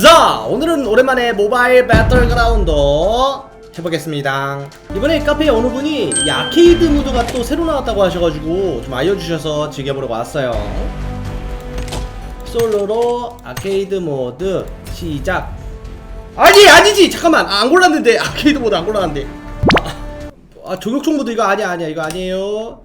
자 오늘은 오랜만에 모바일 배틀그라운드 해보겠습니다. 이번에 카페에 어느 분이 이 아케이드 모드가 또 새로 나왔다고 하셔가지고 좀 알려주셔서 즐겨보려고 왔어요. 솔로로 아케이드 모드 시작. 아니 아니지! 잠깐만. 아, 안 골랐는데. 아케이드 모드 안 골랐는데. 아, 아 조격총 모드 이거 아니야 아니야. 이거 아니에요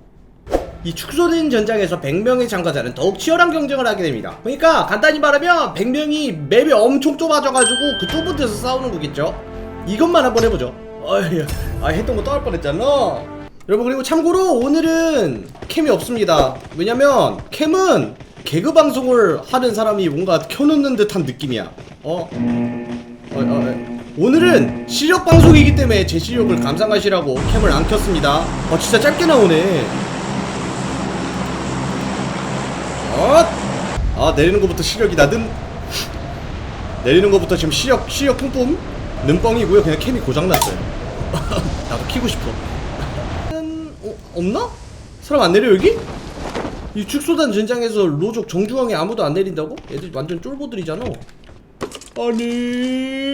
이 축소된 전장에서 100명의 참가자는 더욱 치열한 경쟁을 하게 됩니다. 그러니까 간단히 말하면 100명이 맵이 엄청 좁아져가지고 그 좁은 데서 싸우는 거겠죠. 이것만 한번 해보죠. 어휴, 아 했던 거또할 뻔했잖아. 여러분 그리고 참고로 오늘은 캠이 없습니다. 왜냐면 캠은 개그 방송을 하는 사람이 뭔가 켜놓는 듯한 느낌이야. 어? 어, 어, 어. 오늘은 실력 방송이기 때문에 제 실력을 감상하시라고 캠을 안 켰습니다. 어 진짜 짧게 나오네. 어? 아 내리는 것부터 시력이다 는 내리는 것부터 지금 시력 시력 뿜뿜 는뻥이고요 그냥 캠이 고장났어요 나도 키고 싶어 음, 어, 없나? 사람 안 내려 여기? 이 축소단 전장에서 로족 정중앙에 아무도 안 내린다고? 애들 완전 쫄보들이잖아 아니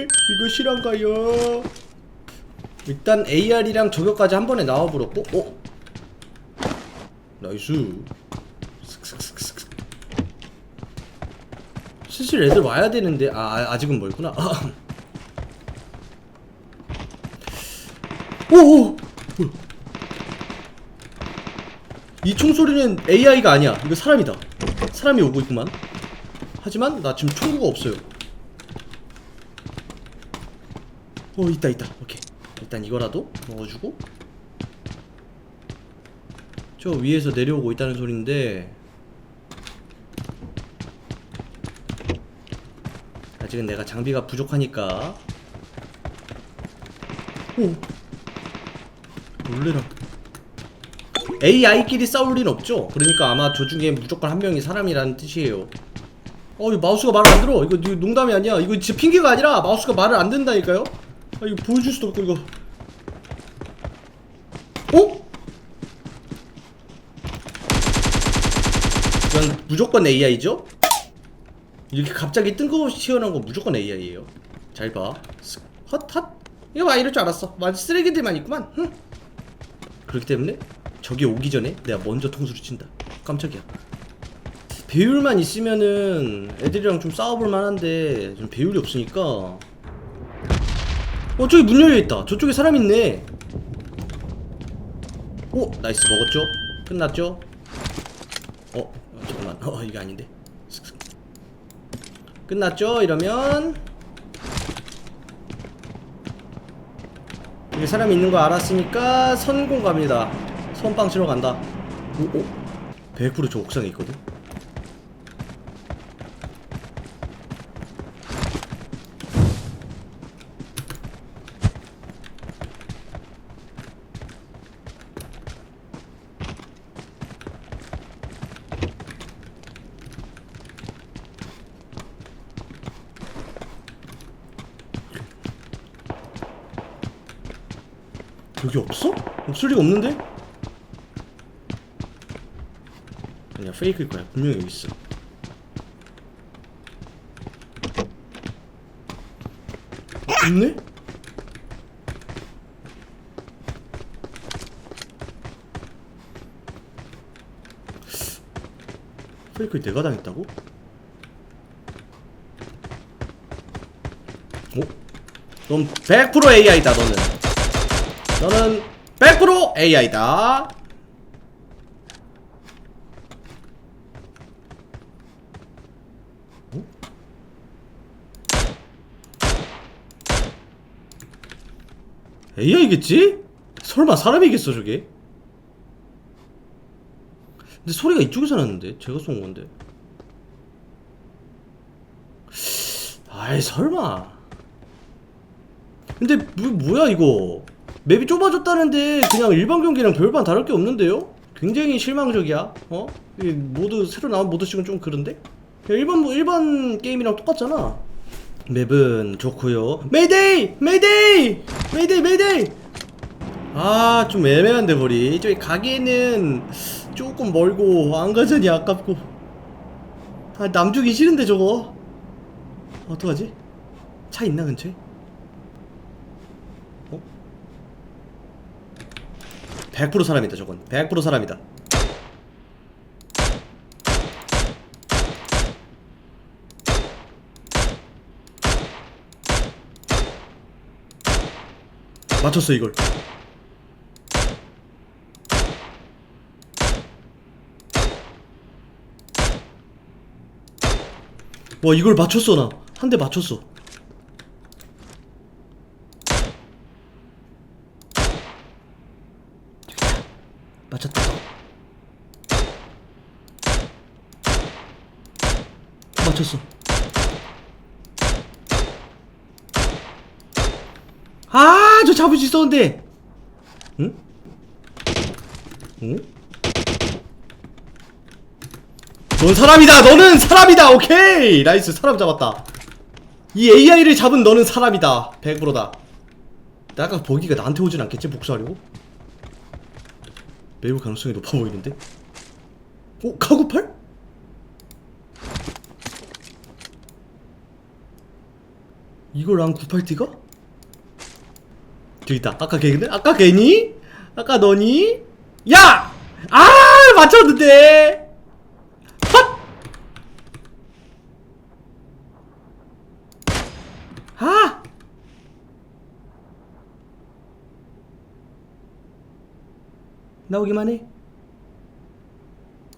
이거 실한가요? 일단 AR이랑 저격까지 한 번에 나와버렸고 어? 나이스 슬슬 애들 와야 되는데. 아 아, 아직은 멀구나. 오오. 이 총소리는 AI가 아니야. 이거 사람이다. 사람이 오고 있구만. 하지만 나 지금 총구가 없어요. 어 있다 있다. 오케이. 일단 이거라도 먹어주고. 저 위에서 내려오고 있다는 소린데 아직은 내가 장비가 부족하니까. 오. 놀래라. AI끼리 싸울 리는 없죠? 그러니까 아마 저 중에 무조건 한 명이 사람이라는 뜻이에요. 어 이거 마우스가 말을 안 들어. 이거, 이거 농담이 아니야. 이거 진짜 핑계가 아니라 마우스가 말을 안 된다니까요? 아 이거 보여줄 수도 없고 이거. 어? 이건 무조건 AI죠? 이렇게 갑자기 뜬금없이 튀어나온 거 무조건 AI예요. 잘 봐. 슥, 헛, 헛. 이거 봐, 이럴 줄 알았어. 완전 쓰레기들만 있구만. 흥. 그렇기 때문에 저기 오기 전에 내가 먼저 통수를 친다. 깜짝이야. 배율만 있으면은 애들이랑 좀 싸워볼 만한데 좀 배율이 없으니까. 어, 저기 문 열려 있다. 저쪽에 사람 있네. 오, 나이스 먹었죠? 끝났죠? 어, 어, 잠깐만. 어, 이게 아닌데. 끝났죠? 이러면 여기 사람이 있는 거 알았으니까 선공 갑니다 선빵 치러 간다 오, 오. 100%저 옥상에 있거든 여기 없어? 없을 리가 없는데? 아니야 페이크일 거야 분명히 여기 있어 어, 있네? 페이크 내가 당했다고? 어? 넌 100% AI다 너는 너는 100% AI다. 어? AI겠지? 설마 사람이겠어 저게? 근데 소리가 이쪽에서 났는데 제가 쏜 건데. 아이 설마. 근데 뭐, 뭐야 이거? 맵이 좁아졌다는데 그냥 일반 경기랑 별반 다를 게 없는데요? 굉장히 실망적이야. 어? 이 모드 새로 나온 모드식은 좀 그런데? 그냥 일반 뭐 일반 게임이랑 똑같잖아. 맵은 좋고요. 메이데이! 메이데이! 메이데이! 메이데이! 아, 좀 애매한데 머리. 저기 가기에는 조금 멀고 안 가자니 아깝고. 아, 남주기 싫은데 저거. 어떡하지? 차 있나 근처에? 100% 사람이다 저건. 100% 사람이다. 맞췄어 이걸. 와 이걸 맞췄어 나. 한 대 맞췄어 맞췄다 맞췄어 아 저 잡을 수 있었는데 응? 응? 넌 사람이다 너는 사람이다 오케이 나이스 사람 잡았다 이 AI를 잡은 너는 사람이다 100%다 아까 버기가 나한테 오진 않겠지 복수하려고? 매우 가능성이 높아 보이는데? 어? 카구팔? 안 98T가? 저기 있다 아까 걔네? 아까 걔니? 아까 너니? 야! 아 맞췄는데 헛! 아! 나오기만 해.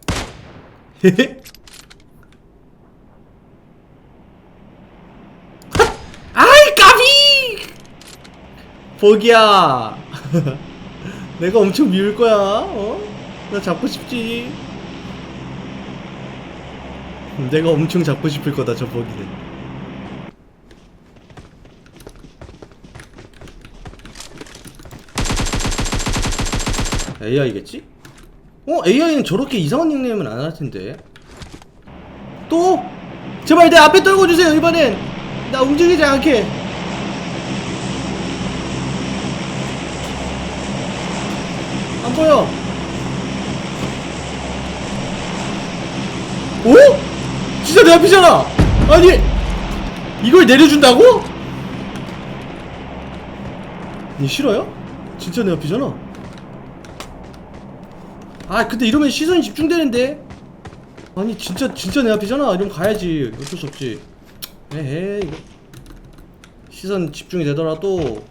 헤헤. 헛! 아이 까비! 보기야. 내가 엄청 미울 거야. 어? 나 잡고 싶지. 내가 엄청 잡고 싶을 거다 저 보기는. AI겠지? 어? AI는 저렇게 이상한 닉네임은 안 할 텐데. 또? 제발 내 앞에 떨궈주세요, 이번엔! 나 움직이지 않게! 안 보여! 오? 진짜 내 앞이잖아! 아니! 이걸 내려준다고? 니 싫어요? 진짜 내 앞이잖아. 아 근데 이러면 시선이 집중되는데 아니 진짜 진짜 내 앞이잖아 이러면 가야지 어쩔 수 없지 에헤 이거 시선 집중이 되더라도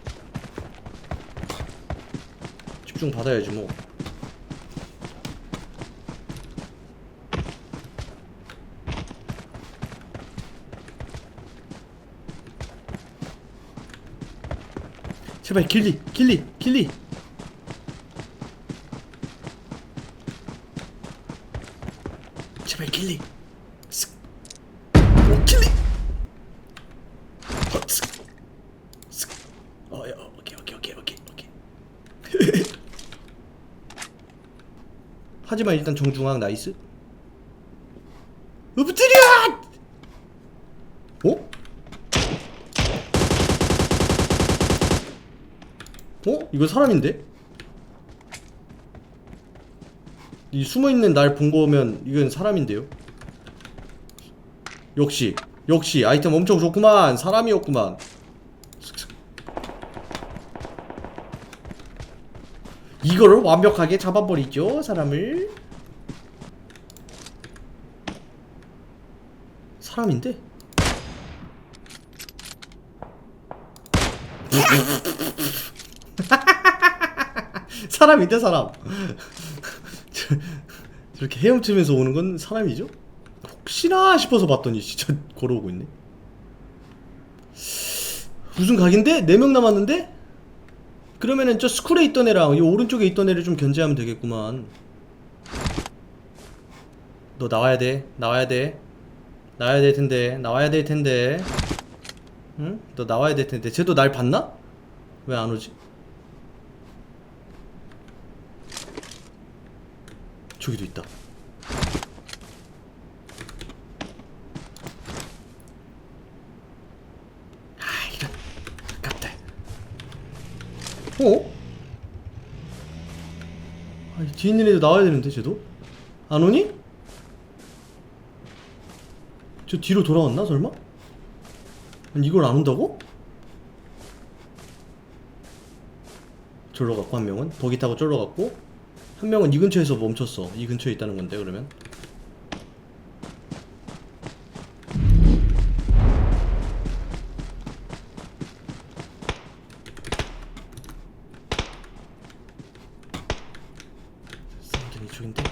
집중 받아야지 뭐. 제발 길리 길리 길리 제발 길리 쓱. 오 길리 어, 쓱. 쓱. 어, 야, 어, 오케이 오케이 오케이 오케이 오케이 하지만 일단 정중앙 나이스 엎드려 어? 어? 이거 사람인데? 이 숨어있는 날 본 거면 이건 사람인데요? 역시 역시 아이템 엄청 좋구만 사람이었구만 이거를 완벽하게 잡아버리죠 사람을 사람인데? 사람인데 사람 저- 저렇게 헤엄치면서 오는 건 사람이죠? 혹시나 싶어서 봤더니 진짜 걸어오고 있네 무슨 각인데? 4명 남았는데? 그러면은 저 스쿨에 있던 애랑 이 오른쪽에 있던 애를 좀 견제하면 되겠구만 너 나와야 돼 나와야 돼 나와야 될 텐데 나와야 될 텐데 응? 너 나와야 될 텐데 쟤도 날 봤나? 왜 안 오지? 저기도 있다. 아, 이런 아깝다. 어? 아, 이 뒤에 있는 애도 나와야 되는데 쟤도? 안 오니? 저 뒤로 돌아왔나 설마? 아니, 이걸 안 온다고? 졸러 갔고 한 명은 버기 타고 졸러 갔고 한 명은 이 근처에서 멈췄어. 이 근처에 있다는 건데 그러면 사운드는 이쪽인데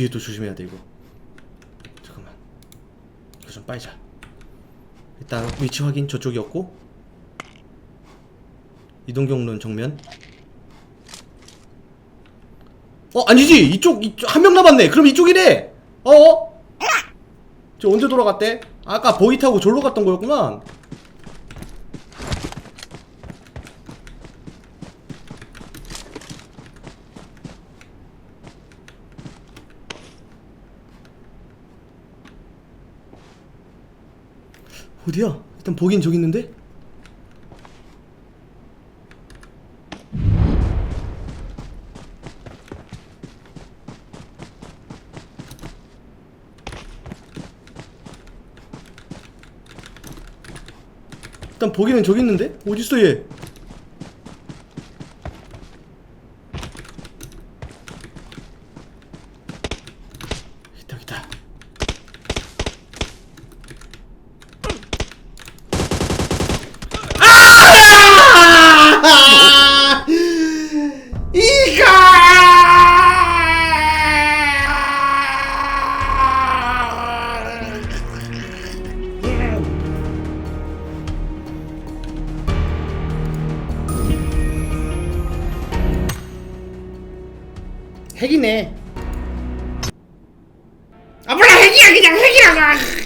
뒤에도 조심해야 돼 이거 잠깐만. 이거 좀 빠이자. 일단 위치 확인 저쪽이었고. 이동 경로는 정면. 어 아니지! 이쪽 이쪽 한 명 남았네. 그럼 이쪽이래! 어? 저 언제 돌아갔대? 아까 보이 타고 졸로 갔던 거였구만 어디야? 일단 보긴 저기 있는데? 일단 보기는 저기 있는데? 어딨어 얘? 핵이네. 아 몰라 핵이야 그냥 핵이야